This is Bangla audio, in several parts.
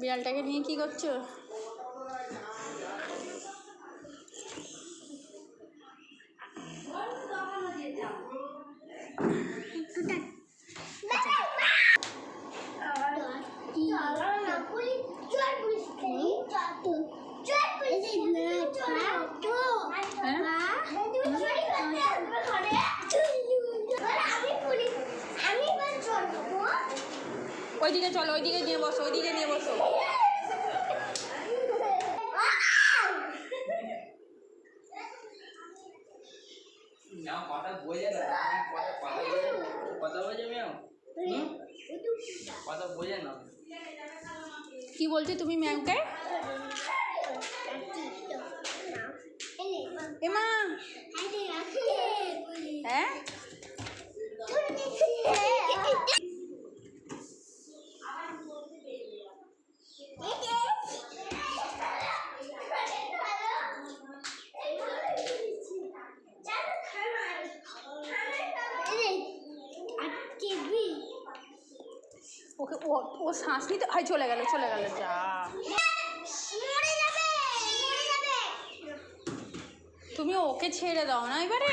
বিড়ালটাকে নিয়ে কি করছ? ওইদিকে চলো ওইদিকে নিয়ে বসো ওইদিকে নিয়ে বসো না কথা বোঝে না কথা কথা বোঝে না। কথা বোঝে মেয়েও হুম? কথা বোঝে না কি বলছো তুমি ম্যামকে ও শ্বাস নিতে হয় চলে গেল চলে গেল যা। তুমি ওকে ছেড়ে দাও না এবারে।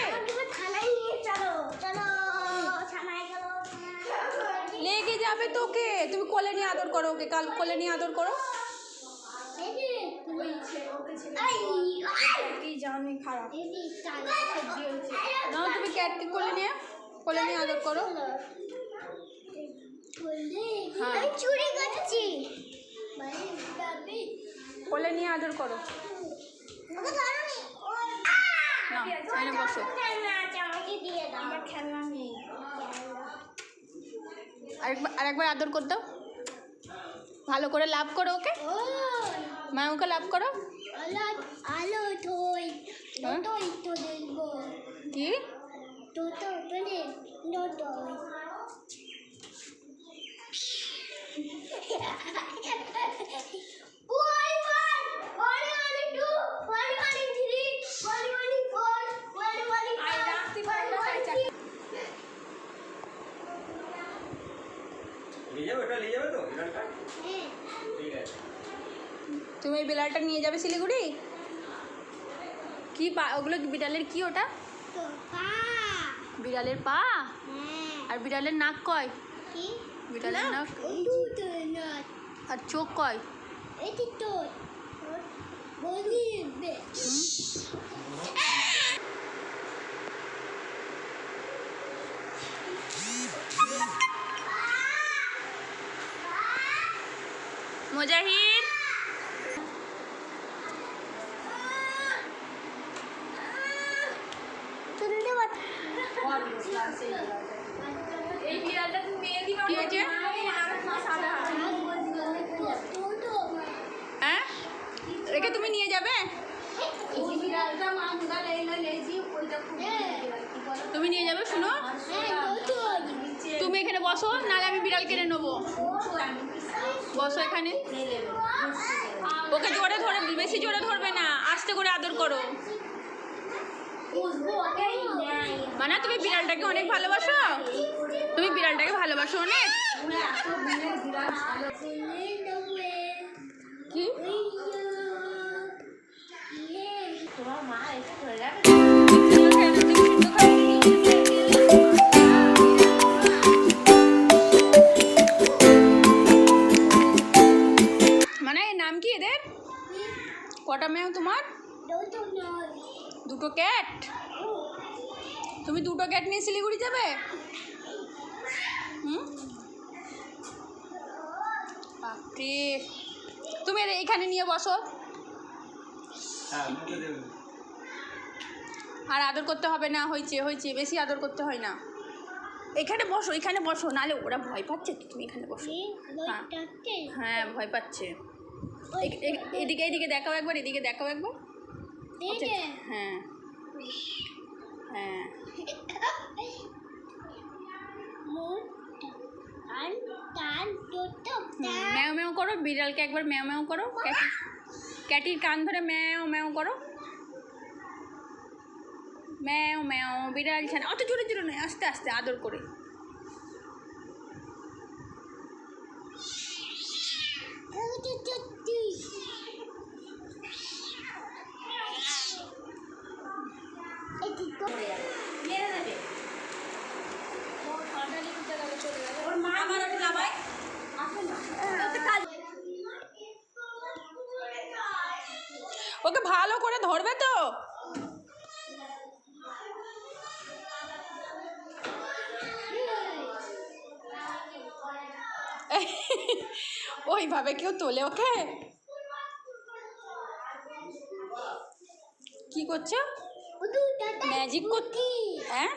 লেগে যাবে তোকে। তুমি কোলে নিয়ে আদর করো ওকে কাল কোলে নিয়ে আদর করো। না তুমি ক্যাটকে কোলে নিয়ে কোলে নিয়ে আদর করো। আমি চুরি করছি কোলে নিয়ে আদর করো। না। বসো। আরেকবার আরেকবার আদর কর দাও। ভালো করে লাভ করো ওকে। মা ওকে লাভ করো। আলো তুমি এই বিড়ালটা নিয়ে যাবে শিলিগুড়ি? কি পা ওগুলো বিড়ালের কি ওটা? বিড়ালের পা? হ্যাঁ। আর বিড়ালের নাক কয়? বিড়ালের নাক? আর চোখ কয়? এটি মুজাহিদ। হয়েছে? হ্যাঁ? রেখে তুমি নিয়ে যাবে? তুমি নিয়ে যাবে, শুনো। তুমি এখানে বসো, নাহলে আমি বিড়াল কিনে নেব। বসো এখানে। ওকে জোরে ধরে, বেশি জোরে ধরবে না, আস্তে করে আদর করো। মানে তুমি বিড়ালটাকে অনেক ভালোবাসো? তুমি বিড়ালটাকে ভালোবাসো অনেক? কি? মানে কটা তোমার? দুটো ক্যাট? তুমি দুটো ক্যাট নিয়ে শিলিগুড়ি যাবে? হুম? বাপরে। তুমি এর এখানে নিয়ে বসো। হ্যাঁ আর আদর করতে হবে না হয়েছে হয়েছে বেশি আদর করতে হয় না। এখানে বসো এখানে বসো নাহলে ওরা ভয় পাচ্ছে তুমি এখানে বসো। হ্যাঁ ভয় পাচ্ছে? এ- এদিকে এদিকে দেখাও একবার এদিকে দেখাও একবার। হ্যাঁ। হ্যাঁ। ম্যাও ম্যাও করো বিড়ালকে একবার ম্যাও ম্যাও করো। ক্যাটির কান ধরে ম্যাও ম্যাও করো। ম্যাও ম্যাও বিড়াল ছানা অত জোরে জোরে নয় আস্তে আস্তে আদর করে। ওকে ভালো করে ধরবে তো? ওইভাবে কেউ তোলে ওকে? কি করছ? ম্যাজিক করতে হ্যাঁ?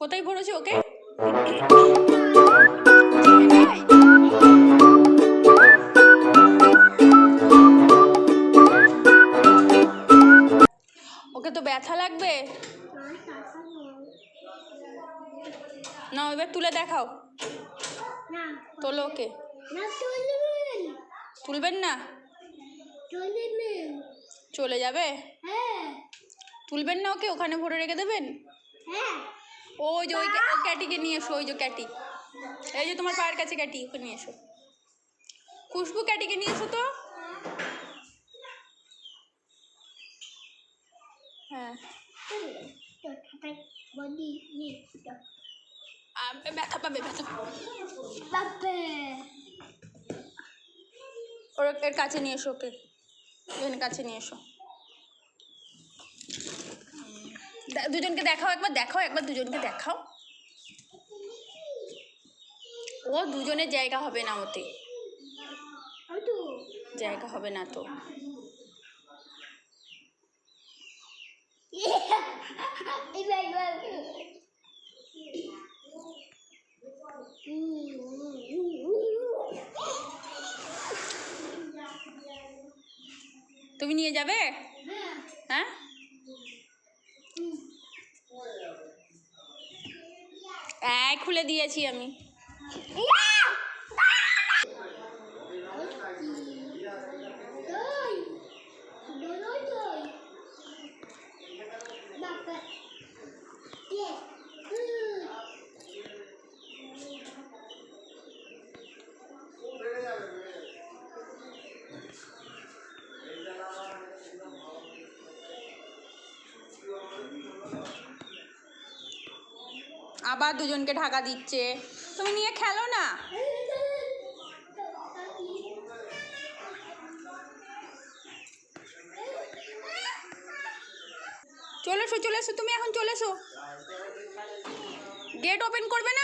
কোথায় ভরেছো ওকে? ব্যথা লাগবে? না এবার তুলে দেখাও। তোলো ওকে। তুলবেন না? চলে যাবে? হ্যাঁ। তুলবেন না ওকে? ওখানে ভরে রেখে দেবেন? হ্যাঁ। ওই যে ওই ক্যাটিকে নিয়ে এসো ওই যে ক্যাটি। এই যে তোমার পায়ের কাছে ক্যাটি ওকে নিয়ে এসো। খুশবু ক্যাটিকে নিয়ে এসো তো। হ্যাঁ। ব্যথা পাবে ব্যথা পাবে। ওর এর কাছে নিয়ে এসো ওকে। এখানে কাছে নিয়ে এসো। দুজনকে দেখাও একবার দেখাও একবার দুজনকে দেখাও। ও দুজনের জায়গা হবে না ওতে। জায়গা হবে না তো এবার এবার তুমি নিয়ে যাবে? হ্যাঁ? খুলে দিয়েছি আমি। আবার দুজনকে ঢাকা দিচ্ছে। তুমি নিয়ে খেলো না? চলে এসো চলে এসো, তুমি এখন চলে এসো। গেট ওপেন করবে না